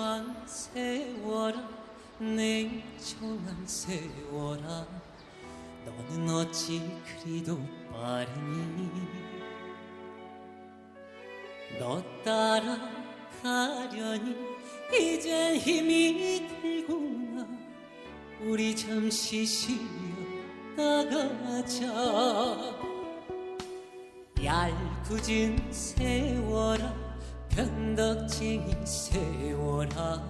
잠시만 세워라. 냉정한 세워라. 너는 어찌 그리도 빠르니? 너 따라가려니? 이젠 힘이 들구나. 우리 잠시 쉬었다 가자. 얄궂은 세워라 변덕쟁이 세워라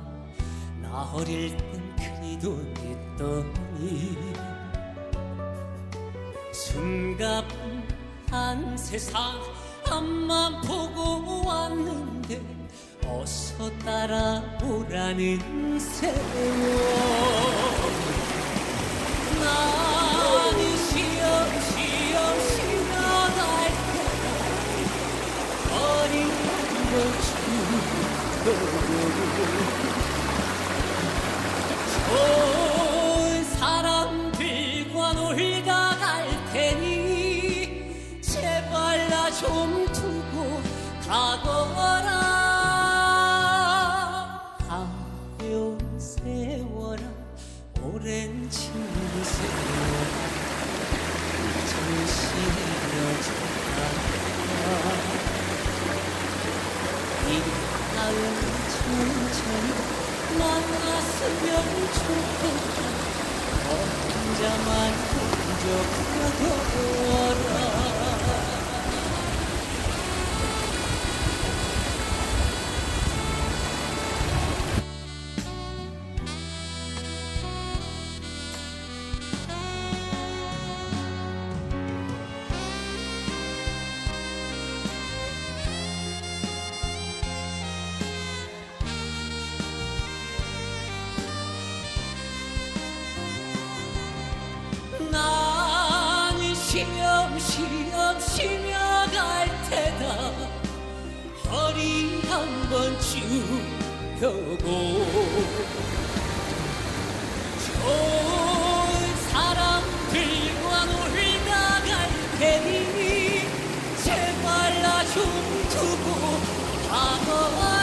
나 어릴 땐 그리도 했더니. 숨가쁜 세상 앞만 보고 왔는데 어서 따라오라는 세월. 나 좋은 사람들과 놀다 갈 테니 제발 나 좀 두고 가거라. 가벼운 세워라 오랜 친구 세워라 정신 혼자만 흔적하더라 나는 쉬엄쉬엄 쉬며 갈 테다. 허리 한번 쭉 펴고 좋은 사람들과 놀다 갈 테니 제발 나 좀 두고 가거라